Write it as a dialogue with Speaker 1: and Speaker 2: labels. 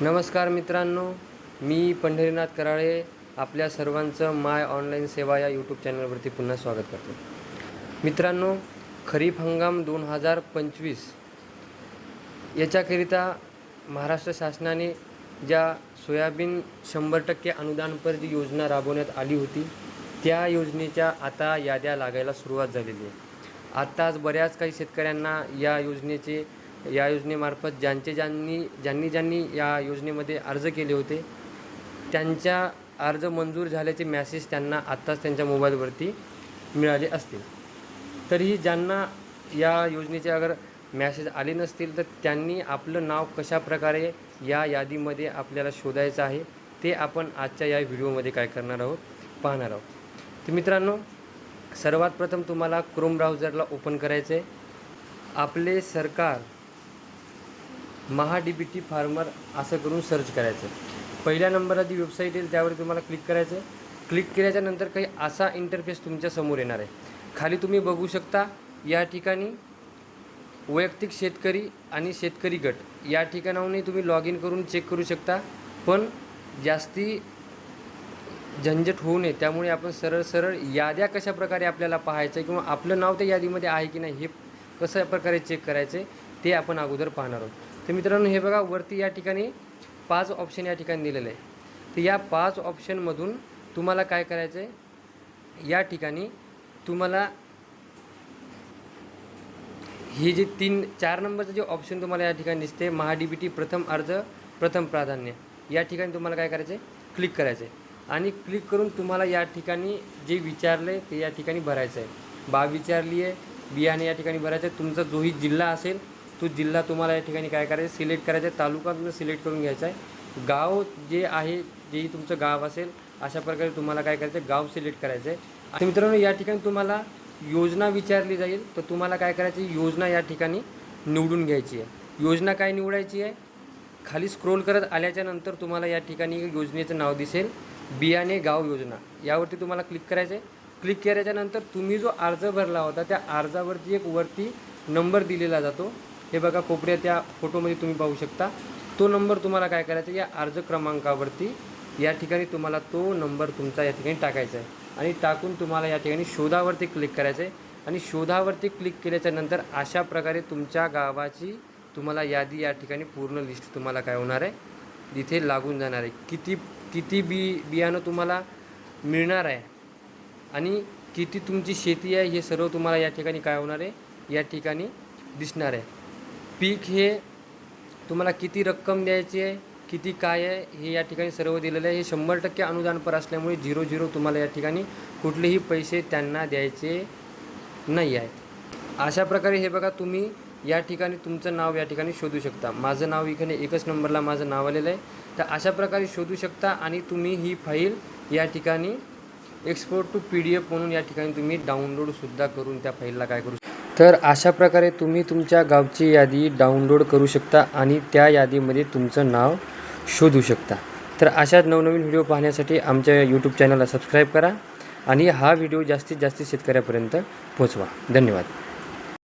Speaker 1: नमस्कार मित्रांनो मी पंढरीनाथ कराळे आपल्या सर्वांचं माय ऑनलाईन सेवा या यूट्यूब चॅनलवरती पुन्हा स्वागत करतो. मित्रांनो खरीप हंगाम दोन हजार पंचवीस याच्याकरिता महाराष्ट्र शासनाने ज्या सोयाबीन शंभर टक्के अनुदानपर जी योजना राबवण्यात आली होती त्या योजनेच्या आता याद्या लागायला सुरुवात झालेली आहे. आत्ताच बऱ्याच काही शेतकऱ्यांना या योजनेचे या योजनेमार्फत ज्यांचे ज्यांनी ज्यांनी ज्यांनी या योजनेमध्ये अर्ज केले होते त्यांच्या अर्ज मंजूर झाल्याचे मॅसेज त्यांना आत्ताच त्यांच्या मोबाईलवरती मिळाले असतील. तरीही ज्यांना या योजनेचे अगर मॅसेज आले नसतील तर त्यांनी आपलं नाव कशाप्रकारे या यादीमध्ये आपल्याला शोधायचं आहे ते आपण आजच्या या व्हिडिओमध्ये काय करणार आहोत पाहणार आहोत. तर मित्रांनो सर्वात प्रथम तुम्हाला क्रोम ब्राउझरला ओपन करायचं आहे आपले सरकार Maha D B T farmer असं करून सर्च करायचं. पहिल्या नंबरला जी वेबसाईट येईल त्यावर तुम्हाला क्लिक करायचं. आहे क्लिक केल्याच्यानंतर काही असा इंटरफेस तुमच्यासमोर येणार आहे. खाली तुम्ही बघू शकता या ठिकाणी वैयक्तिक शेतकरी आणि शेतकरी गट. या ठिकाणाहूनही तुम्ही लॉग इन करून चेक करू शकता. पण जास्ती झंझट होऊ नये. त्यामुळे आपण सरळ सरळ याद्या कशा प्रकारे आपल्याला पाहायचं किंवा आपलं नाव त्या यादीमध्ये आहे की नाही हे कशा प्रकारे चेक करायचे ते आपण अगोदर पाहणार आहोत. तर मित्रांनो हे बघा वरती या ठिकाणी पाच ऑप्शन या ठिकाणी दिलेलं आहे. तर या पाच ऑप्शनमधून तुम्हाला काय करायचं आहे या ठिकाणी तुम्हाला ही जी तीन चार नंबरचं जे ऑप्शन तुम्हाला या ठिकाणी दिसते महा डी बी टी प्रथम अर्ज प्रथम प्राधान्य या ठिकाणी तुम्हाला काय करायचं आहे क्लिक करायचं आहे आणि क्लिक करून तुम्हाला या ठिकाणी जे विचारलं आहे ते या ठिकाणी भरायचं आहे बाब विचारली आहे बियाणे या ठिकाणी भरायचं आहे तुमचा जोही जिल्हा असेल तो जिल्हा तुम्हाला या ठिकाणी काय करायचं सिलेक्ट करायचा आहे तालुका तुम्ही सिलेक्ट करून घ्यायचा आहे. गाव जे आहे जेही तुमचं गाव असेल अशा प्रकारे तुम्हाला काय करायचं आहे गाव सिलेक्ट करायचं आहे. मित्रांनो या ठिकाणी तुम्हाला योजना विचारली जाईल तर तुम्हाला काय करायची योजना या ठिकाणी निवडून घ्यायची आहे. योजना काय निवडायची आहे? खाली स्क्रोल करत आल्याच्यानंतर तुम्हाला या ठिकाणी योजनेचं नाव दिसेल बियाणे गाव योजना. यावरती तुम्हाला क्लिक करायचं आहे. क्लिक केल्याच्यानंतर तुम्ही जो अर्ज भरला होता त्या अर्जावरती एक वरती नंबर दिलेला जातो. हे बघा कोपऱ्या त्या फोटोमध्ये तुम्ही पाहू शकता. तो नंबर तुम्हाला काय करायचा आहे? या अर्ज क्रमांकावरती या ठिकाणी तुम्हाला तो नंबर तुमचा या ठिकाणी टाकायचा आहे. आणि टाकून तुम्हाला या ठिकाणी शोधावरती क्लिक करायचं आहे. आणि शोधावरती क्लिक केल्याच्यानंतर अशा प्रकारे तुमच्या गावाची तुम्हाला यादी या ठिकाणी पूर्ण लिस्ट तुम्हाला काय होणार आहे? इथे लागून जाणार आहे. किती किती बी बियाणं तुम्हाला मिळणार आहे? आणि किती तुमची शेती आहे? हे सर्व तुम्हाला या ठिकाणी काय होणार आहे? या ठिकाणी दिसणार आहे. पीक हे तुम्हाला किती रक्कम द्यायची आहे किती काय आहे हे या ठिकाणी सर्व दिलेलं आहे. हे शंभर टक्के अनुदानपर असल्यामुळे झिरो झिरो तुम्हाला या ठिकाणी कुठलेही पैसे त्यांना द्यायचे नाही आहेत. अशा प्रकारे हे बघा तुम्ही या ठिकाणी तुमचं नाव या ठिकाणी शोधू शकता. माझं नाव इकडे एकच नंबरला माझं नाव आलेलं आहे. तर अशा प्रकारे शोधू शकता आणि तुम्ही ही फाईल या ठिकाणी export to P D F म्हणून या ठिकाणी तुम्ही डाउनलोडसुद्धा करून त्या फाईलला काय करू शकता. तर अशा प्रकारे तुम्ही तुमच्या गावची यादी डाउनलोड करू शकता आणि त्या यादीमध्ये तुमचं नाव शोधू शकता. तर अशाच नवनवीन व्हिडिओ पाहण्यासाठी आमच्या यूट्यूब चॅनलला सबस्क्राईब करा आणि हा व्हिडिओ जास्तीत जास्त शेतकऱ्यापर्यंत पोचवा धन्यवाद.